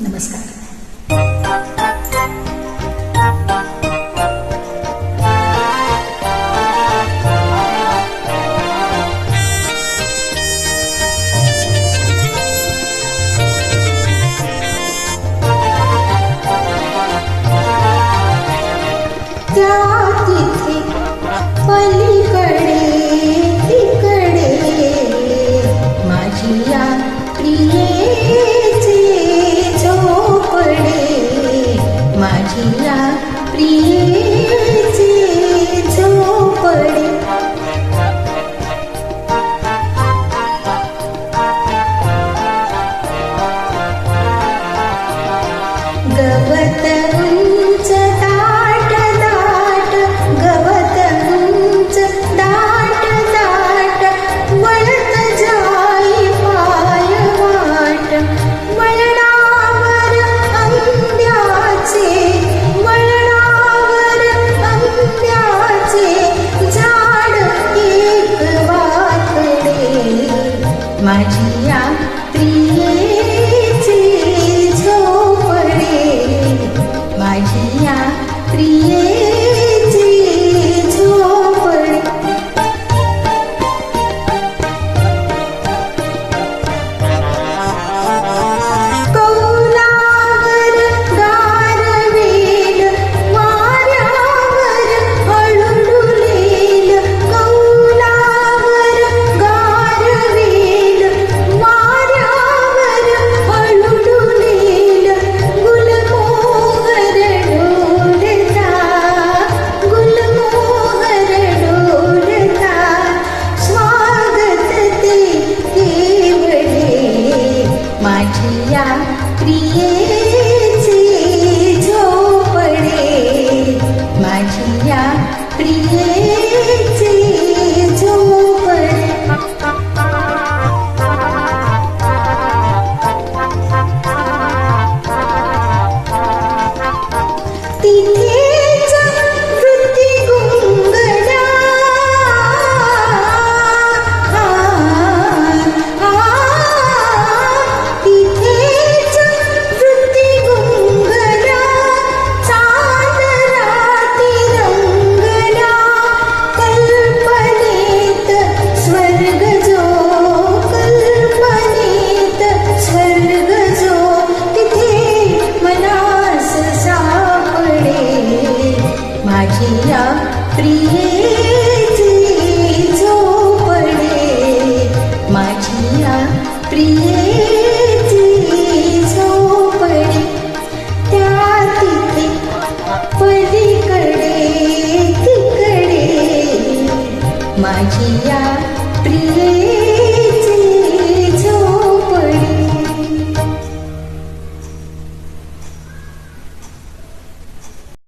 naman sa kanila. light माझी या प्रियेची झोपडे माझी या प्रियेची झोपडे. माझ्या प्रियेची झोपडे माझ्या प्रियेची झोपडे त्या तिथे पलीकडे तिकडे. माझ्या